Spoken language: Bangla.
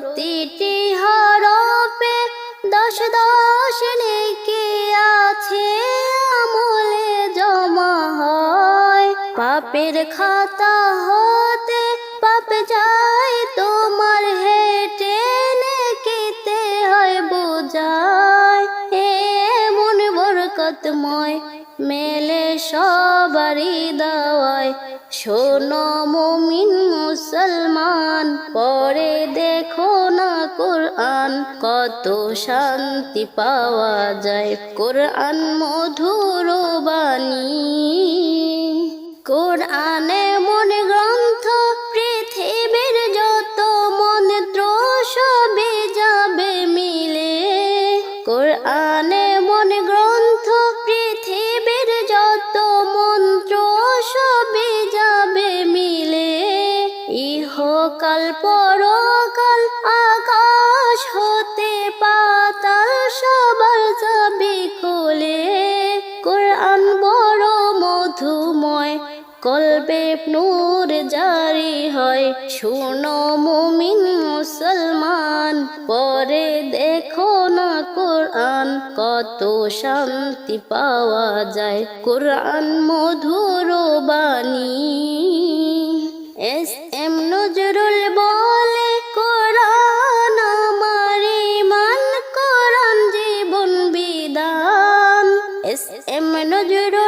প্রতিটি হরপে দশ দশ নেকি আছে আমলে জমা হয়। পাপের খাতা হতে পাপ যায়, তোমার হেঁটে নেকিতে হয় বোঝায়। এমন বরকতময় মেলে সবারই দাওয়ায়। শোনো মুমিন শান্তি পাওয়া যায়। কোরআন মধুর বাণী। কোরআনে মন গ্রন্থ, পৃথিবীর যত মন্ত্র সবে যাবে মিলে। কোরআনে মন গ্রন্থ, পৃথিবীর যত মন্ত্র সবে যাবে মিলে। ইহকাল পরকাল কলবে নূর জারি হয়। শুনো মুমিন মুসলমান, পরে দেখো না কোরআন, কত শান্তি পাওয়া যায়। কোরআন মধুর বাণী। এস এম নজরুল বলে, কোরআন আমার ইমান, কোরআন জীবন বিধান। S M Nazrul